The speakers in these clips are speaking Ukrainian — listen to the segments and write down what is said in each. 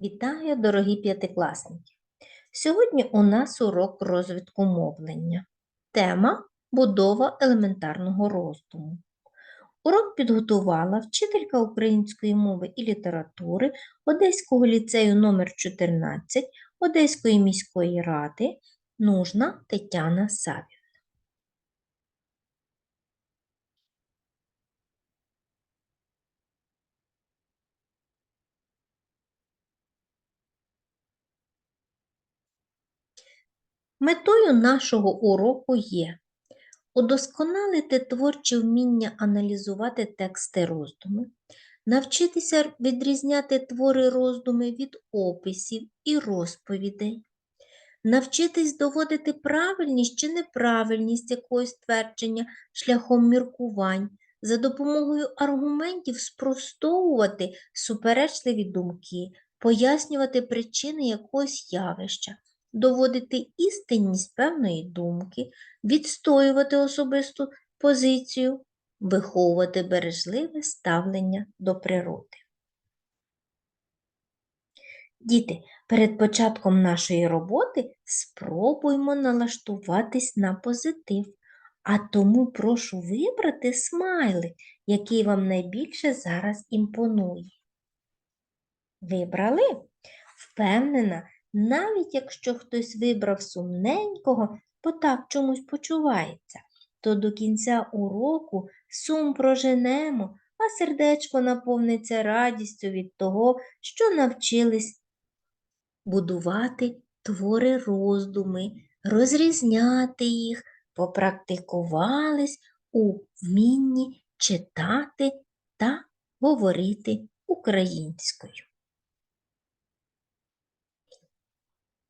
Вітаю, дорогі п'ятикласники! Сьогодні у нас урок розвитку мовлення. Тема будова елементарного роздуму. Урок підготувала вчителька української мови і літератури Одеського ліцею номер 14 Одеської міської ради нужна Тетяна Савів. Метою нашого уроку є удосконалити творче вміння аналізувати тексти роздуми, навчитися відрізняти твори роздуми від описів і розповідей, навчитись доводити правильність чи неправильність якогось твердження шляхом міркувань, за допомогою аргументів спростовувати суперечливі думки, пояснювати причини якогось явища доводити істинність певної думки, відстоювати особисту позицію, виховувати бережливе ставлення до природи. Діти, перед початком нашої роботи спробуймо налаштуватись на позитив, а тому прошу вибрати смайлик, який вам найбільше зараз імпонує. Вибрали? Впевнена, навіть якщо хтось вибрав сумненького, бо так чомусь почувається, то до кінця уроку сум проженемо, а сердечко наповниться радістю від того, що навчились будувати твори роздуми, розрізняти їх, попрактикувались у вмінні читати та говорити українською.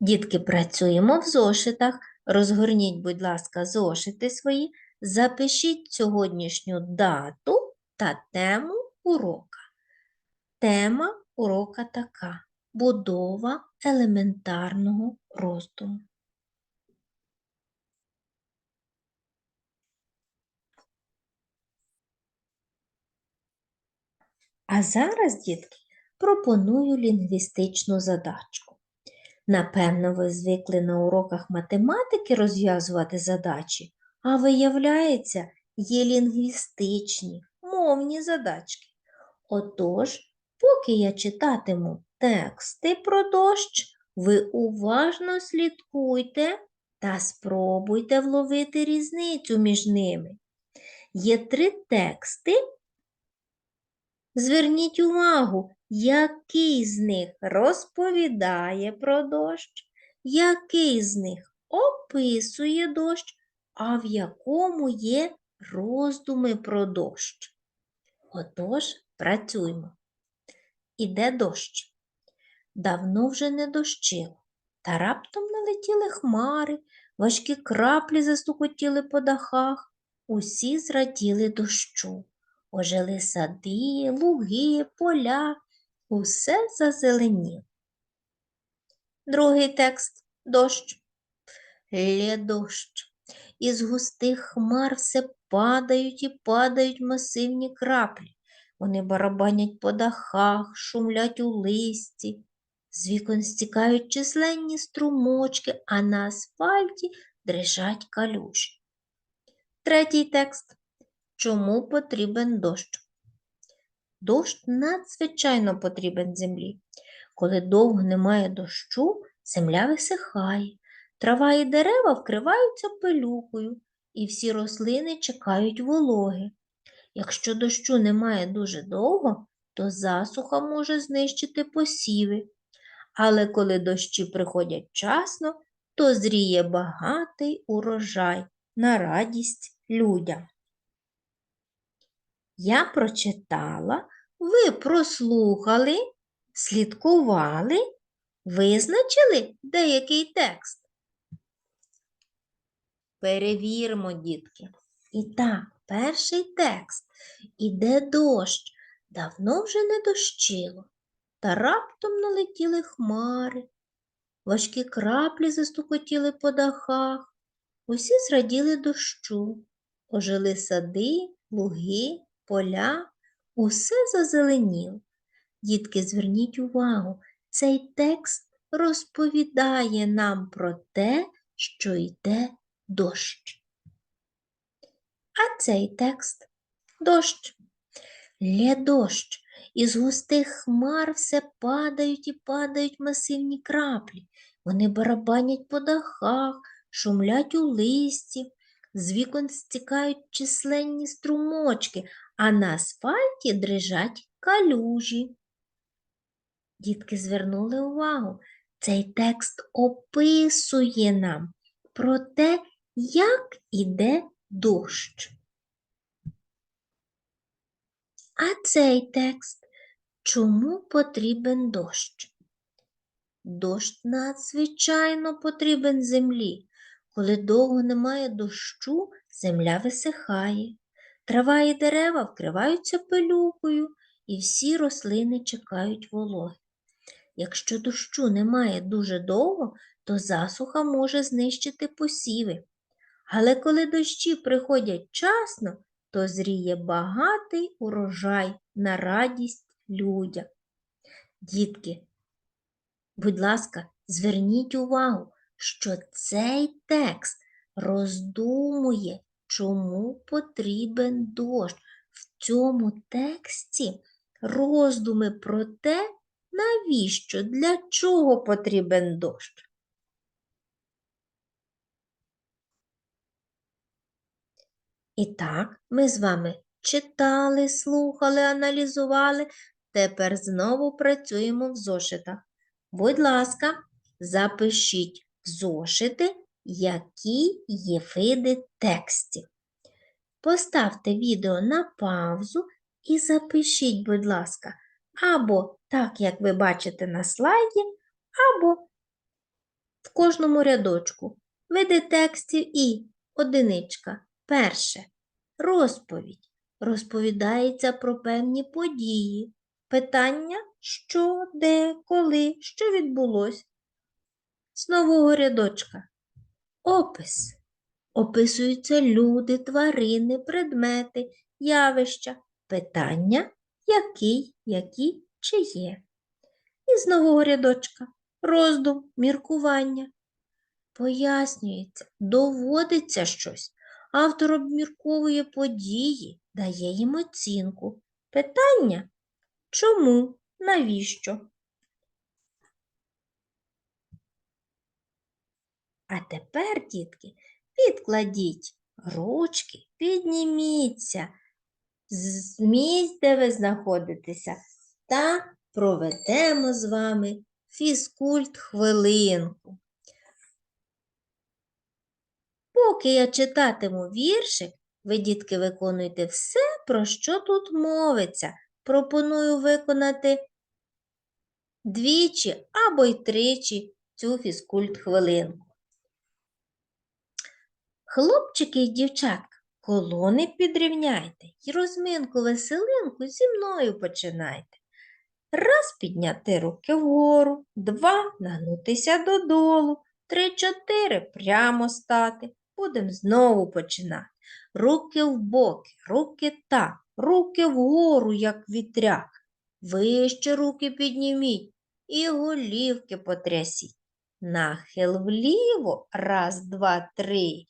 Дітки, працюємо в зошитах. Розгорніть, будь ласка, зошити свої, запишіть сьогоднішню дату та тему урока. Тема урока така будова елементарного роздуму. А зараз, дітки, пропоную лінгвістичну задачку. Напевно, ви звикли на уроках математики розв'язувати задачі, а виявляється, є лінгвістичні, мовні задачки. Отож, поки я читатиму тексти про дощ, ви уважно слідкуйте та спробуйте вловити різницю між ними. Є три тексти. Зверніть увагу, який з них розповідає про дощ, який з них описує дощ, а в якому є роздуми про дощ. Отож, працюємо. Іде дощ. Давно вже не дощило, та раптом налетіли хмари, важкі краплі застукотіли по дахах, усі зраділи дощу. Ожили сади, луги, поля, усе зазеленіло. Другий текст дощ. Лє дощ. Із густих хмар все падають і падають масивні краплі. Вони барабанять по дахах, шумлять у листі, з вікон стікають численні струмочки, а на асфальті дрижать калюжі. Третій текст. Чому потрібен дощ? Дощ надзвичайно потрібен землі. Коли довго немає дощу, земля висихає, трава і дерева вкриваються пилюкою, і всі рослини чекають вологи. Якщо дощу немає дуже довго, то засуха може знищити посіви. Але коли дощі приходять вчасно, то зріє багатий урожай на радість людям. Я прочитала, ви прослухали, слідкували, визначили деякий текст. Перевіримо, дітки. І так, перший текст. Іде дощ. Давно вже не дощило, та раптом налетіли хмари. Важкі краплі застукотіли по дахах. Усі зраділи дощу, ожили сади, луги, поля, усе зазеленіло. Дітки, зверніть увагу, Цей текст розповідає нам про те, що йде дощ. А цей текст дощ. Лє дощ, із густих хмар все падають і падають масивні краплі. Вони барабанять по дахах, шумлять у листі, з вікон стікають численні струмочки, а на асфальті дрижать калюжі. Дітки звернули увагу. Цей текст описує нам про те, як іде дощ. А цей текст чому потрібен дощ? Дощ надзвичайно потрібен землі. Коли довго немає дощу, земля висихає. Трава і дерева вкриваються пилюкою, і всі рослини чекають вологи. Якщо дощу немає дуже довго, то засуха може знищити посіви. Але коли дощі приходять часно, то зріє багатий урожай на радість людям. Дітки, будь ласка, зверніть увагу, що цей текст роздумує, чому потрібен дощ. В цьому тексті роздуми про те, навіщо, для чого потрібен дощ. І так, ми з вами читали, слухали, аналізували. Тепер знову працюємо в зошитах. Будь ласка, запишіть зошити, які є види текстів. Поставте відео на паузу і запишіть, будь ласка, або так, як ви бачите на слайді, або в кожному рядочку. Види текстів і одиничка. Перше. Розповідь. Розповідається про певні події. Питання що, де, коли, що відбулось. З нового рядочка. Опис. Описуються люди, тварини, предмети, явища, питання, який, які, чи є. І з нового рядочка. Роздум, міркування. Пояснюється, доводиться щось. Автор обмірковує події, дає їм оцінку. Питання чому, навіщо? А тепер, дітки, підкладіть ручки, підніміться з місць, де ви знаходитеся, та проведемо з вами фізкульт хвилинку. Поки я читатиму віршик, ви, дітки, виконуйте все, про що тут мовиться. Пропоную виконати двічі або й тричі цю фізкульт хвилинку. Хлопчики і дівчатка, колони підрівняйте і розминку веселинку зі мною починайте. Раз підняти руки вгору, два нагнутися додолу, три, чотири прямо стати. Будемо знову починати. Руки в боки, руки так, руки вгору, як вітряк. Вище руки підніміть і голівки потрясіть. Нахил вліво, раз, два, три.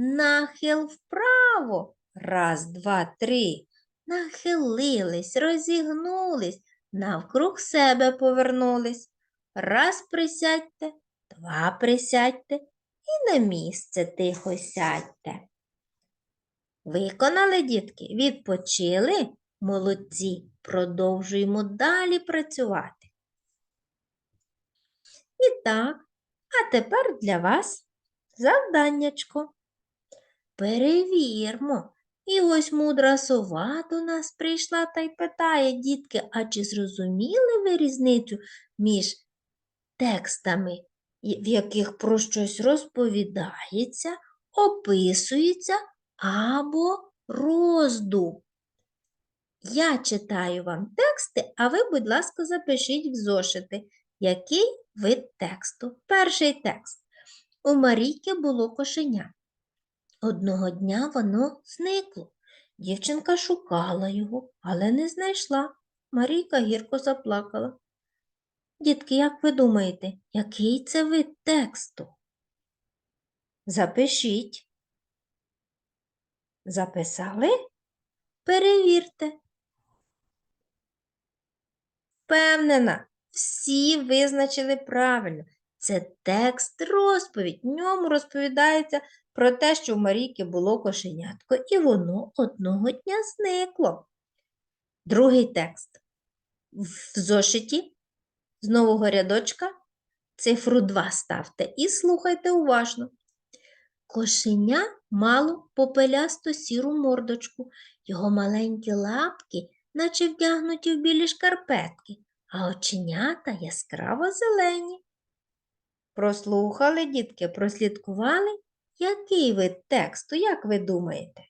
Нахил вправо, раз, два, три. Нахилились, розігнулись, навкруг себе повернулись. Раз присядьте, два присядьте і на місце тихо сядьте. Виконали, дітки? Відпочили? Молодці. Продовжуємо далі працювати. І так, а тепер для вас завданнячко. Перевірмо. І ось мудра сова до нас прийшла та й питає, дітки, а чи зрозуміли ви різницю між текстами, в яких про щось розповідається, описується або роздум? Я читаю вам тексти, а ви, будь ласка, запишіть в зошити, який вид тексту. Перший текст. У Марійки було кошеня. Одного дня воно зникло. Дівчинка шукала його, але не знайшла. Марійка гірко заплакала. Дітки, як ви думаєте, який це вид тексту? Запишіть. Записали? Перевірте. Впевнена, всі визначили правильно. Це текст розповідь. В ньому розповідається про те, що в Марійки було кошенятко, і воно одного дня зникло. Другий текст. В зошиті з нового рядочка цифру 2 ставте і слухайте уважно. Кошеня мало попелясто сіру мордочку, його маленькі лапки, наче вдягнуті в білі шкарпетки, а оченята яскраво зелені. Прослухали, дітки, прослідкували? Який вид тексту, як ви думаєте?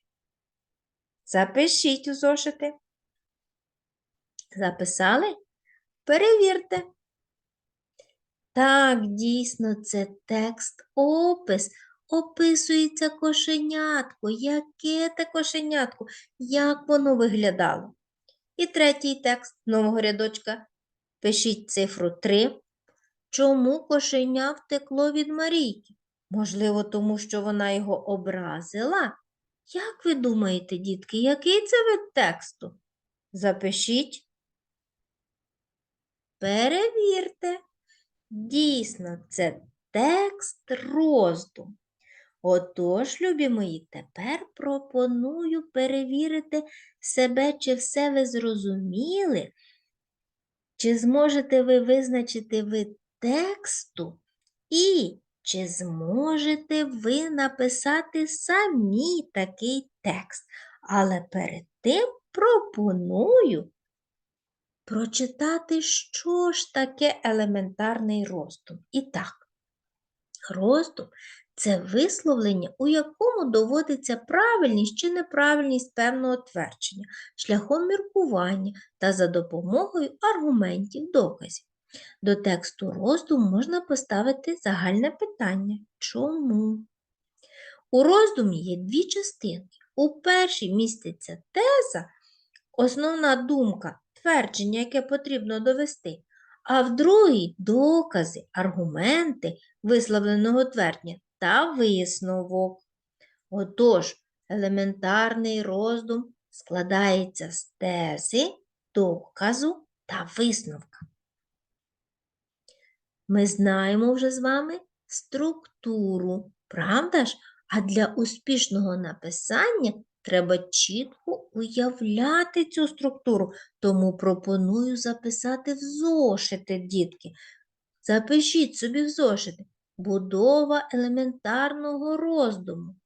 Запишіть у зошити. Записали? Перевірте. Так, дійсно, це текст опис. Описується кошенятко. Яке те кошенятко? Як воно виглядало? І третій текст нового рядочка. Пишіть цифру 3. Чому кошеня втекло від Марійки? Можливо, тому що вона його образила? Як ви думаєте, дітки, який це вид тексту? Запишіть. Перевірте. Дійсно, це текст роздум. Отож, любі мої, тепер пропоную перевірити себе, чи все ви зрозуміли, чи зможете ви визначити вид тексту і чи зможете ви написати самі такий текст. Але перед тим пропоную прочитати, що ж таке елементарний роздум. І так, роздум це висловлення, у якому доводиться правильність чи неправильність певного твердження, шляхом міркування та за допомогою аргументів доказів. До тексту роздум можна поставити загальне питання. Чому? У роздумі є дві частинки. У першій міститься теза, основна думка, твердження, яке потрібно довести, а в другій докази, аргументи висловленого твердження та висновок. Отож, елементарний роздум складається з тези, доказу та висновка. Ми знаємо вже з вами структуру, правда ж? А для успішного написання треба чітко уявляти цю структуру, тому пропоную записати в зошити, дітки. Запишіть собі в зошити будова елементарного роздуму.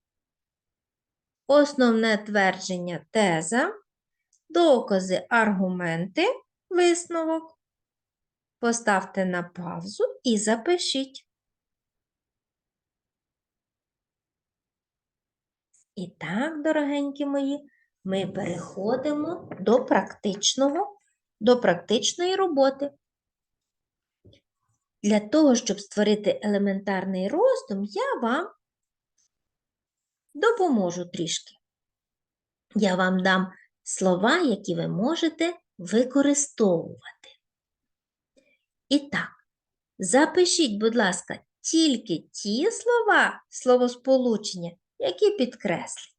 Основне твердження теза, докази, аргументи, висновок. Поставте на паузу і запишіть. І так, дорогенькі мої, ми переходимо до практичного, до практичної роботи. Для того, щоб створити елементарний роздум, я вам допоможу трішки. Я вам дам слова, які ви можете використовувати. І так, запишіть, будь ласка, тільки ті слова, словосполучення, які підкреслять.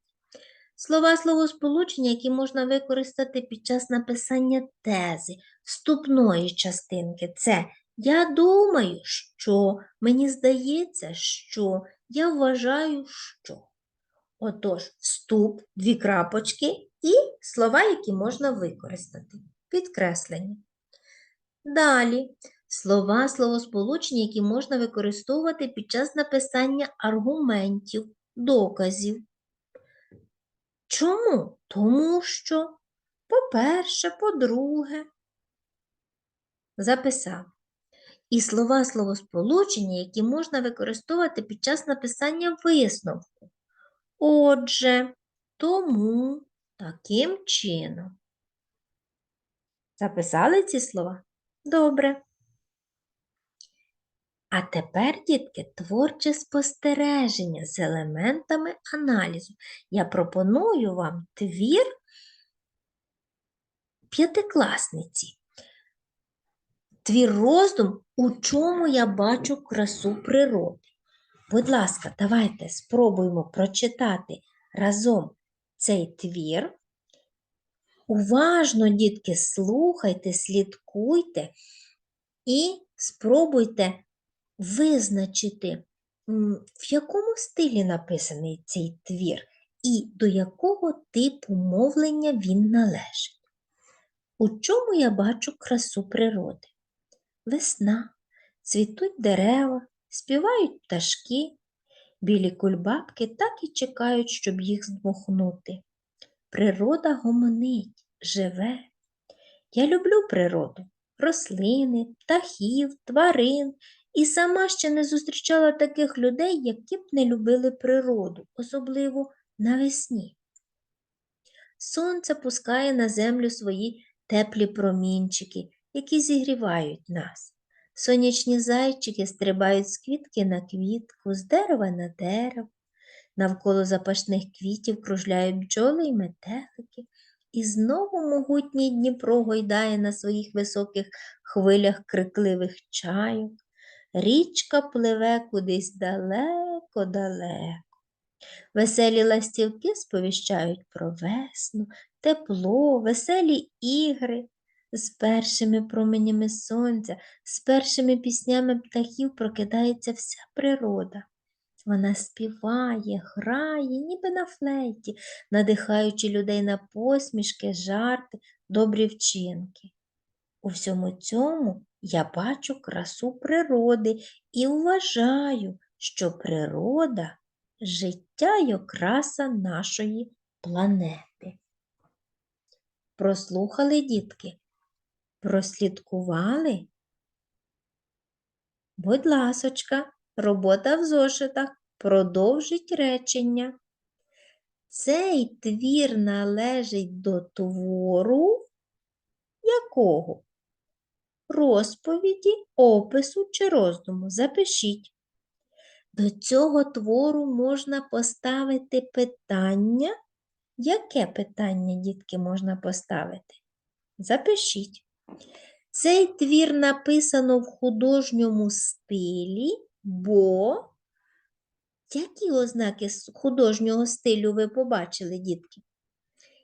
Слова словосполучення, які можна використати під час написання тези, вступної частинки це я думаю, що, мені здається, що, я вважаю, що. Отож, вступ, дві крапочки і слова, які можна використати. Підкреслені. Далі слова, словосполучення, які можна використовувати під час написання аргументів, доказів. Чому? Тому що, по-перше, по-друге, записав і слова словосполучення, які можна використовувати під час написання висновку. Отже, тому таким чином. Записали ці слова? Добре. А тепер, дітки, творче спостереження з елементами аналізу. Я пропоную вам твір п'ятикласниці. твір роздум, у чому я бачу красу природи. Будь ласка, давайте спробуємо прочитати разом цей твір. Уважно, дітки, слухайте, слідкуйте і спробуйте визначити, в якому стилі написаний цей твір і до якого типу мовлення він належить. У чому я бачу красу природи? Весна, цвітуть дерева, співають пташки, білі кульбабки так і чекають, щоб їх здмухнути. Природа гомонить, живе. Я люблю природу, рослини, птахів, тварин, і сама ще не зустрічала таких людей, які б не любили природу, особливо навесні. Сонце пускає на землю свої теплі промінчики, які зігрівають нас. Сонячні зайчики стрибають з квітки на квітку, з дерева на дерево. Навколо запашних квітів кружляють бджоли й метелики, і знову могутній Дніпро гойдає на своїх високих хвилях крикливих чайок. Річка пливе кудись далеко-далеко. Веселі ластівки сповіщають про весну, тепло, веселі ігри. З першими променями сонця, з першими піснями птахів прокидається вся природа. Вона співає, грає, ніби на флейті, надихаючи людей на посмішки, жарти, добрі вчинки. У всьому цьому я бачу красу природи і вважаю, що природа життя й окраса нашої планети. Прослухали дітки? Прослідкували? Будь ласочка, робота в зошитах. Продовжить речення. Цей твір належить до твору якого? Розповіді, опису чи роздуму. Запишіть. До цього твору можна поставити питання. Яке питання, дітки, можна поставити? Запишіть. Цей твір написано в художньому стилі, бо які ознаки художнього стилю ви побачили, дітки?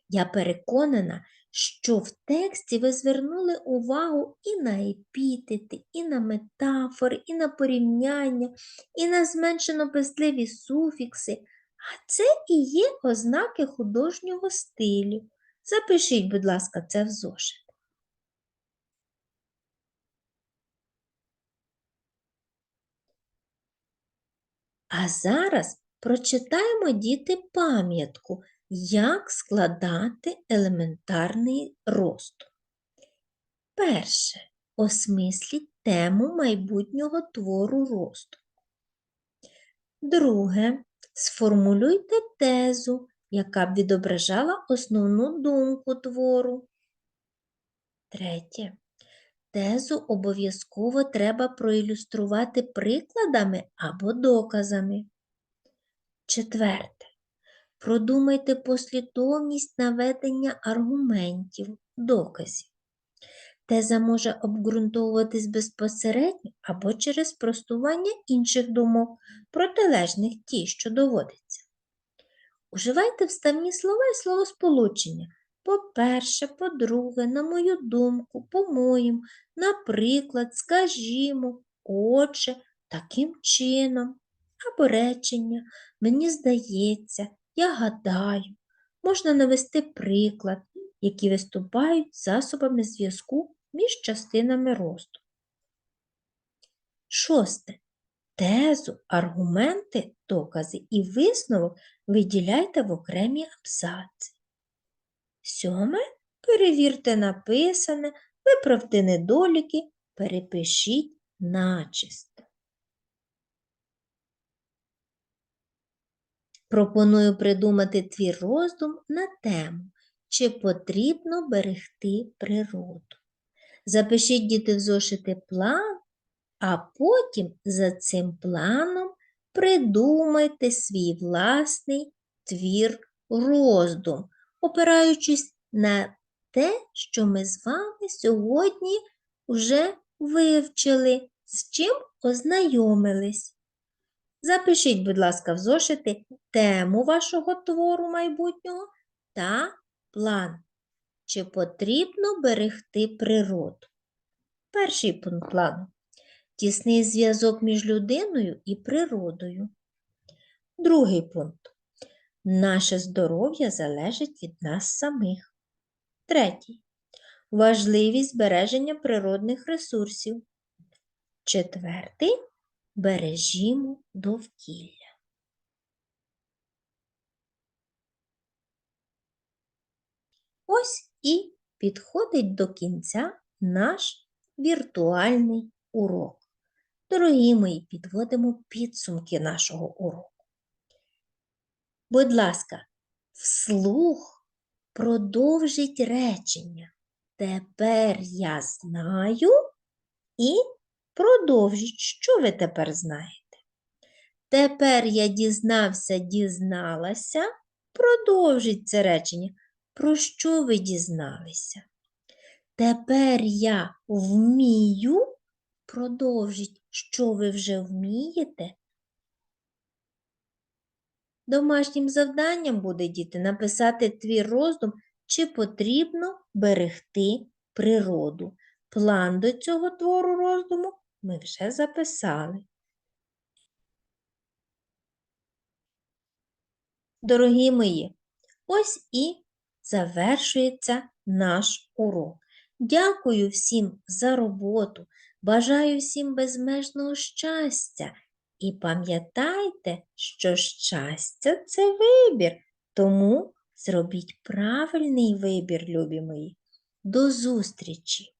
Я переконана, що в тексті ви звернули увагу і на епітети, і на метафори, і на порівняння, і на зменшено пестливі суфікси. А це і є ознаки художнього стилю. Запишіть, будь ласка, це в зошит. А зараз прочитаємо діти пам'ятку, як складати елементарний росту. Перше. Осмисліть тему майбутнього твору росту. Друге. Сформулюйте тезу, яка б відображала основну думку твору. Третє. Тезу обов'язково треба проілюструвати прикладами або доказами. Четверте. Продумайте послідовність наведення аргументів, доказів. Теза може обґрунтовуватись безпосередньо або через простування інших думок, протилежних тій, що доводиться. Уживайте вставні слова і словосполучення. По-перше, по-друге, на мою думку, по-моєму, наприклад, скажімо, отже, таким чином, або речення, мені здається, я гадаю, можна навести приклад, які виступають засобами зв'язку між частинами росту. Шосте. Тезу, аргументи, докази і висновок виділяйте в окремі абзаци. Сьоме. Перевірте написане, виправте недоліки, перепишіть начисто. Пропоную придумати твір роздум на тему, чи потрібно берегти природу. Запишіть діти в зошити план, а потім за цим планом придумайте свій власний твір роздум, опираючись на те, що ми з вами сьогодні вже вивчили, з чим ознайомились. Запишіть, будь ласка, в зошити тему вашого твору майбутнього та план. Чи потрібно берегти природу? Перший пункт плану. Тісний зв'язок між людиною і природою. Другий пункт. Наше здоров'я залежить від нас самих. Третій. Важливість збереження природних ресурсів. Четвертий. Бережімо довкілля. Ось і підходить до кінця наш віртуальний урок. Дорогі мої, підводимо підсумки нашого уроку. Будь ласка, вслух продовжіть речення. Тепер я знаю і продовжіть, що ви тепер знаєте. Тепер я дізнався, дізналася. Продовжіть це речення. Про що ви дізналися? Тепер я вмію. Продовжіть, що ви вже вмієте. Домашнім завданням буде діти написати твій роздум, чи потрібно берегти природу. План до цього твору роздуму ми вже записали. Дорогі мої, ось і завершується наш урок. Дякую всім за роботу, бажаю всім безмежного щастя. І пам'ятайте, що щастя це вибір, тому зробіть правильний вибір, любі мої. До зустрічі!